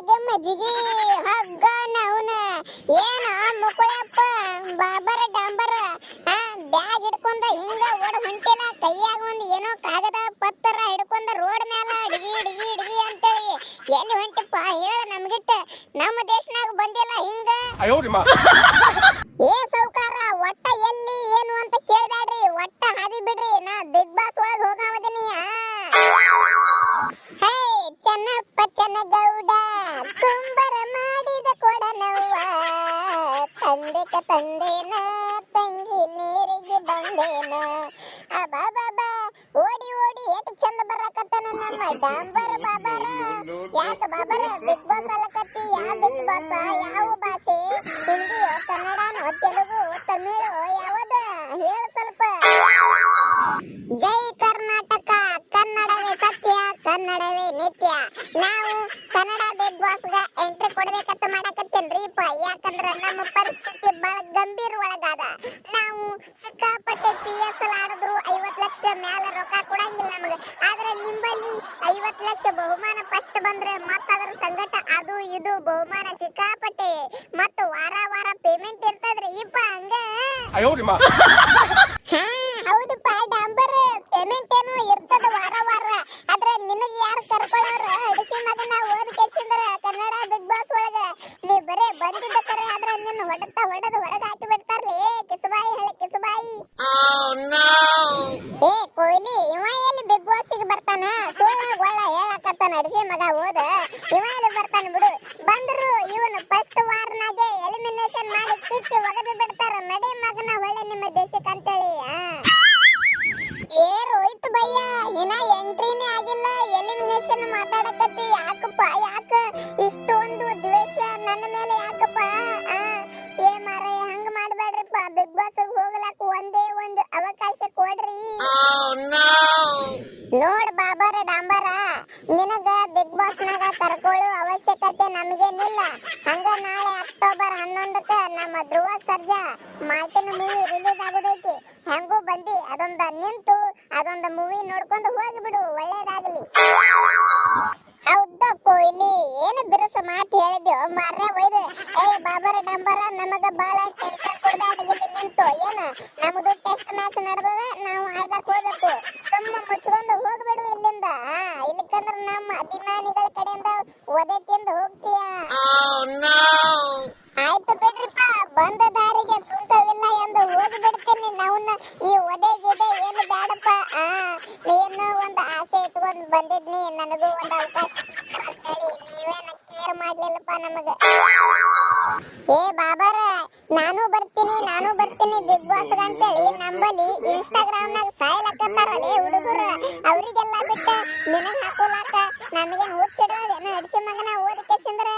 ಕೈಯಾಗ ಮಜ್ಜಿಗೆ ಹಗ್ಗ ನವ್ನ. ಏನ ಮುಕುಳಪ್ಪ? ಬಾಬರ, ಡಾಂಬರ? ಆ ಬ್ಯಾಗ್ ಹಿಡ್ಕೊಂಡ ಹಿಂಗ ಓಡ ಹೊಂಟಿಲ್ಲ. ಕೈಯಾಗ ಒಂದು ಏನೋ ಕಾಗದ ಪತ್ರ ಹಿಡ್ಕೊಂಡ ರೋಡ್ ಮ್ಯಾಲ ಅಡಿಗಿ ಅಡಿಗಿ ಅಡಿಗಿ ಅಂತೇಳಿ ಎಲ್ಲಿ ಹೊಂಟಪ್ಪ ಹೇಳ ನಮ್ಗಿಟ್ಟ. ನಮ್ಮ ದೇಶನಾಗ ಬಂದಿಲ್ಲ ಹಿಂಗ. ತಂದೆಕ ತಂದೇನ, ತಂಗಿ ನೀರಿಗೆ ಬಂದೇನ. ಅಬಾಬಾಬಾ ಓಡಿ ಓಡಿ ಎಷ್ಟು ಚಂದ ಬರಕತ್ತಾನ ನಮ್ಮ ಡಾಂಬರ್ ಬಾಬಾರ. ಯಾಕ ಬಾಬಾರ, ಬಿಗ್ ಬಾಸ್ ಅಲಕತ್ತಿ ಯಾವ ಬಿಗ್ ಬಾಸ್, ಯಾವ ಭಾಷೆ? ಹಿಂದಿ, ಕನ್ನಡನೋ, ತೆಲುಗು, ತಮಿಳು, ಯಾವದ? ಹೇಳ ಸ್ವಲ್ಪ. ಜೈ ಕರ್ನಾಟಕ, ಕನ್ನಡವೇ ಸತ್ಯ, ಕನ್ನಡವೇ ನಿತ್ಯ. ನಾವು ಕನ್ನಡ ಬಿಗ್ ಬಾಸ್ಗ ಎಂಟ್ರಿ ಕೊಡ್ಬೇಕಂತ ಮಾಡಕತ್ತೇನ್ರಿಪ್ಪ. ಯಾಕಂದ್ರ ನಮ್ಮ ಪರಿಸ್ಥಿತಿ ಬಹಳ ನಾವು ಸಿಕ್ಕಾಪಟ್ಟೆ ಪಿ ಎಸ್ ಎಲ್ ಆಡಿದ್ರು ಐವತ್ತು ಲಕ್ಷ ಮ್ಯಾಲ ರೊಕ್ಕ ಕೊಡಂಗಿಲ್ಲ ನಮಗೆ. ಆದ್ರೆ ನಿಂಬಲ್ಲಿ ಐವತ್ತು ಲಕ್ಷ ಬಹುಮಾನ ಫಸ್ಟ್ ಬಂದ್ರೆ ಅದ್ರ ಸಂಗಟ ಅದು ಇದು ಬಹುಮಾನ ಸಿಕ್ಕಾಪಟ್ಟೆ. ಮತ್ತ ವಾರ ವಾರ ಪೇಮೆಂಟ್ ಇರ್ತದ್ರಿ. ಇಪ್ಪ ಹಂಗ. ಹೇಳಕತ್ತಾನ ಅಡಿಸಿ ಮಗ ಓದ. ಇವ ಎಲ್ಲಿ ಬರ್ತಾನ ಬಿಡು. ಬಂದ್ರು ಇವನು ಫಸ್ಟ್ ವಾರ್ನಾಗೆ ಎಲಿಮಿನೇಷನ್ ಮಾಡಿ ಕಿತ್ತು ಒಗದು ಬಿಡ್ತಾರ. ನಡಿ ಮಗನ ಒಳ್ಳೆ ನಿಮ್ಮ ದೇಶಕ್ಕೆ ಅಂತೇಳಿ. ಏ ರೋಹಿತ್ ಭಯ್ಯ, ಇನ್ನ ಎಂಟ್ರಿನೇ ಆಗಿಲ್ಲ. ಎಲಿಮಿನೇಷನ್ ಮಾತಾಡಕತ್ತಿ. ಯಾಕಪ್ಪ, ಯಾಕ ಇಷ್ಟೊಂದು ದ್ವೇಷ ನನ್ನ ಮೇಲೆ ಯಾಕಪ್ಪ? ಏ ಮಾರಾಯ ಹಂಗ ಮಾಡ್ಬೇಡ್ರಿಪ್ಪ. ಬಿಗ್ ಬಾಸ್ ಹೋಗ್ಲಾಕ ಒಂದೇ ಒಂದು ಅವಕಾಶ ಕೊಡ್ರಿ ನೋಡ್ ಬಾಬರ ಡಾಂಬರ ನಿನಗ ಬಿಗ್ ಬಾಸ್ ನಾಗ ಕರ್ಕೊಳ್ಳೋ ಅವಶ್ಯಕತೆ ನಮಗೇನಿಲ್ಲ. ಹಂಗ ನಾಳೆ ಅಕ್ಟೋಬರ್ ಹನ್ನೊಂದಕ್ಕ ನಮ್ಮ Dhruva Sarja Martin movie release ಆಗೋದೈತಿ. ಹೆಂಗೂ ಬಂದಿ, ಅದೊಂದು ನಿಂತು, ಅದೊಂದು ಮೂವಿ ನೋಡ್ಕೊಂಡು ಹೋಗಿಬಿಡು ಒಳ್ಳೇದಾಗಲಿ. ಹೌದ ಕೊಹ್ಲಿ? ಏನು ಬಿರುಸ ಮಾತು ಹೇಳಿದ್ಯೋ? ಮಾರ್ರೆ ಒಯ್ದು. ಏ ಬಾಬರ ಡಂಬರ, ನಮಗ ಬಾಳ ಟೆನ್ಷನ್ ಕೊಡಬೇಡ ಇಲ್ಲಿ ನಿಂತು. ಏನು? ನಮ್ದು ಟೆಸ್ಟ್ ಮ್ಯಾಚ್ ನಡೆದದ, ನಾವು ಆಡ್ಲಕ್ ಹೋಗ್ಬೇಕು. ಸುಮ್ಮ ಮುಚ್ಕೊಂಡು ಹೋಗ್ಬಿಡು ಇಲ್ಲಿಂದ. ಇಲ್ಲಿಕಂದ್ರ ನಮ್ಮ ಅಭಿಮಾನಿಗಳ ಕಡೆಯಿಂದ ಒದೆ ತಿಂದು ಹೋಗ್ತೀಯ? ಆಯ್ತು ಬಿಡ್ರಿಪ್ಪ ಬಂದ ದಾರಿಗೆ ಸುಂಕವಿಲ್ಲ ಎಂದು ಹೋಗಿ ಬಿಡ್ತೀನಿ ನಾವನ್ನ ಈ ಒದೆ ಗಿದೆ ಏನು ಬೇಡಪ್ಪ ಆ ನೀನು ಒಂದು ಆಸೆ ಇಟ್ಕೊಂಡು ಬಂದಿದ್ನಿ. ನನಗೂ ಒಂದು ಅವಕಾಶ ಅಂತೇಳಿ ನೀವೇನ ಕೇರ್ ಮಾಡ್ಲಿಲ್ಲಪ್ಪ ನಮಗ. ಏ ಬಾಬಾರ ನಾನು ಬರ್ತೀನಿ ನಾನು ಬರ್ತೀನಿ ಬಿಗ್ ಬಾಸ್ ಅಂತೇಳಿ ನಂಬಲ್ಲಿ ಇನ್ಸ್ಟಾಗ್ರಾಮ್ ನಾಗ ಸಾಯ್ಲಕ್ಕತ್ತಾರಲ್ಲೇ ಹುಡುಗರು. ಅವರಿಗೆಲ್ಲ ಬಿಟ್ಟ ನಿನಗೆ ಹಾಕೋಲಾಕ? ನಮಗೇನ್ ಹುಚ್ಚಿಡೋದೇನು ಅಡಿಸಿ ಮಗನ ಓದಕ್ಕೆ ಸಿಂದ್ರ